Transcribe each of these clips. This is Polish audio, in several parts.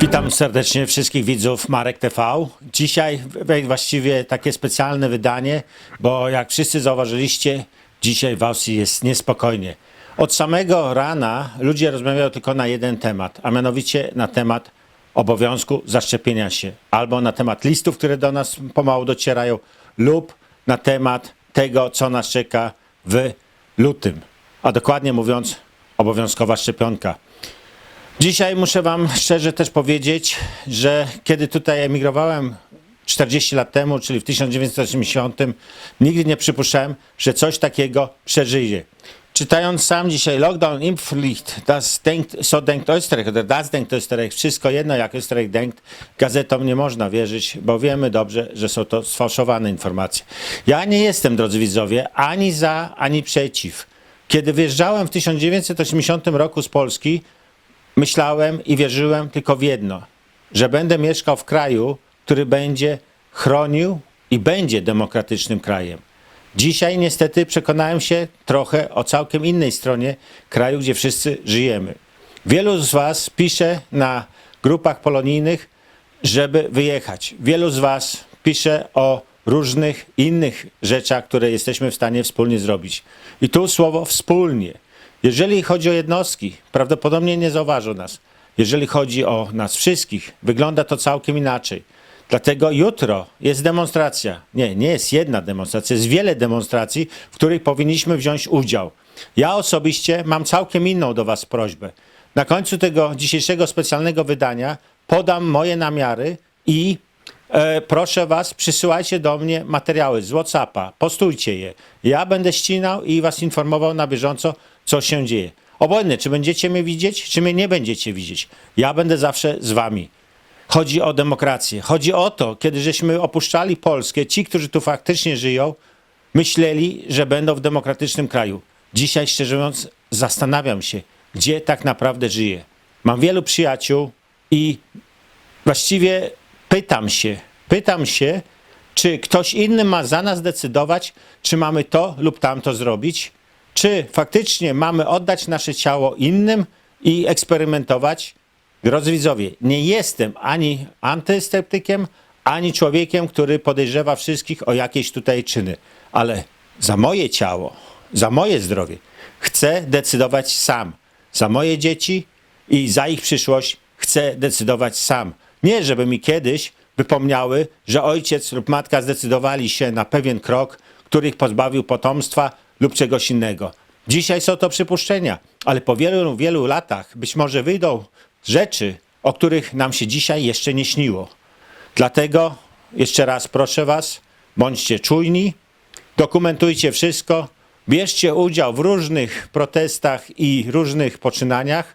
Witam serdecznie wszystkich widzów Marek TV. Dzisiaj właściwie takie specjalne wydanie, bo jak wszyscy zauważyliście, dzisiaj w Austrii jest niespokojnie. Od samego rana ludzie rozmawiają tylko na jeden temat, a mianowicie na temat obowiązku zaszczepienia się, albo na temat listów, które do nas pomału docierają, lub na temat tego, co nas czeka w lutym, a dokładnie mówiąc, obowiązkowa szczepionka. Dzisiaj muszę Wam szczerze też powiedzieć, że kiedy tutaj emigrowałem 40 lat temu, czyli w 1980, nigdy nie przypuszczałem, że coś takiego przeżyję. Czytając sam dzisiaj Lockdown Impfpflicht, das denkt, so denkt Österreich, oder das denkt Österreich, wszystko jedno jak Österreich denkt, gazetom nie można wierzyć, bo wiemy dobrze, że są to sfałszowane informacje. Ja nie jestem, drodzy widzowie, ani za, ani przeciw. Kiedy wyjeżdżałem w 1980 roku z Polski, myślałem i wierzyłem tylko w jedno, że będę mieszkał w kraju, który będzie chronił i będzie demokratycznym krajem. Dzisiaj niestety przekonałem się trochę o całkiem innej stronie kraju, gdzie wszyscy żyjemy. Wielu z Was pisze na grupach polonijnych, żeby wyjechać. Wielu z Was pisze o różnych innych rzeczach, które jesteśmy w stanie wspólnie zrobić. I tu słowo wspólnie. Jeżeli chodzi o jednostki, prawdopodobnie nie zauważą nas. Jeżeli chodzi o nas wszystkich, wygląda to całkiem inaczej. Dlatego jutro jest demonstracja. Nie, nie jest jedna demonstracja, jest wiele demonstracji, w których powinniśmy wziąć udział. Ja osobiście mam całkiem inną do Was prośbę. Na końcu tego dzisiejszego specjalnego wydania podam moje namiary i e, proszę Was, przysyłajcie do mnie materiały z WhatsAppa, postujcie je. Ja będę ścinał i Was informował na bieżąco, co się dzieje. Obojętnie, czy będziecie mnie widzieć, czy mnie nie będziecie widzieć. Ja będę zawsze z Wami. Chodzi o demokrację. Chodzi o to, kiedy żeśmy opuszczali Polskę, ci, którzy tu faktycznie żyją, myśleli, że będą w demokratycznym kraju. Dzisiaj, szczerze mówiąc, zastanawiam się, gdzie tak naprawdę żyję. Mam wielu przyjaciół i właściwie pytam się, pytam się, czy ktoś inny ma za nas decydować, czy mamy to lub tamto zrobić, czy faktycznie mamy oddać nasze ciało innym i eksperymentować. Drodzy widzowie, nie jestem ani antysceptykiem, ani człowiekiem, który podejrzewa wszystkich o jakieś tutaj czyny, ale za moje ciało, za moje zdrowie chcę decydować sam. Za moje dzieci i za ich przyszłość chcę decydować sam. Nie, żeby mi kiedyś wypomniały, że ojciec lub matka zdecydowali się na pewien krok, który ich pozbawił potomstwa lub czegoś innego. Dzisiaj są to przypuszczenia, ale po wielu, wielu latach być może wyjdą rzeczy, o których nam się dzisiaj jeszcze nie śniło. Dlatego jeszcze raz proszę Was, bądźcie czujni, dokumentujcie wszystko, bierzcie udział w różnych protestach i różnych poczynaniach,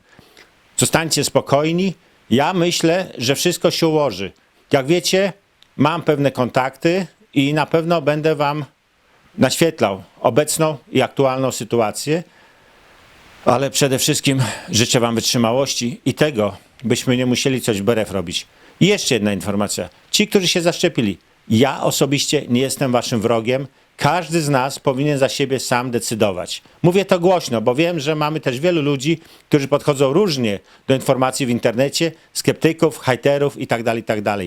zostańcie spokojni. Ja myślę, że wszystko się ułoży. Jak wiecie, mam pewne kontakty i na pewno będę Wam naświetlał obecną i aktualną sytuację, ale przede wszystkim życzę Wam wytrzymałości i tego, byśmy nie musieli coś wbrew robić. I jeszcze jedna informacja. Ci, którzy się zaszczepili, ja osobiście nie jestem Waszym wrogiem. Każdy z nas powinien za siebie sam decydować. Mówię to głośno, bo wiem, że mamy też wielu ludzi, którzy podchodzą różnie do informacji w internecie, skeptyków, hejterów itd., itd.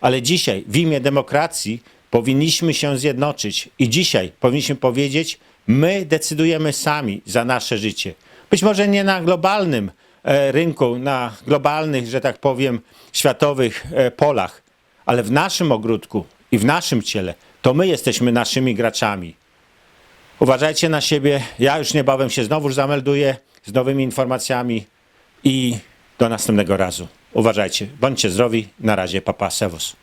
Ale dzisiaj w imię demokracji powinniśmy się zjednoczyć i dzisiaj powinniśmy powiedzieć, my decydujemy sami za nasze życie. Być może nie na globalnym e, rynku, na globalnych, że tak powiem, światowych e, polach, ale w naszym ogródku i w naszym ciele to my jesteśmy naszymi graczami. Uważajcie na siebie. Ja już niebawem się znowu zamelduję z nowymi informacjami i do następnego razu. Uważajcie. Bądźcie zdrowi. Na razie. Papa Sewus.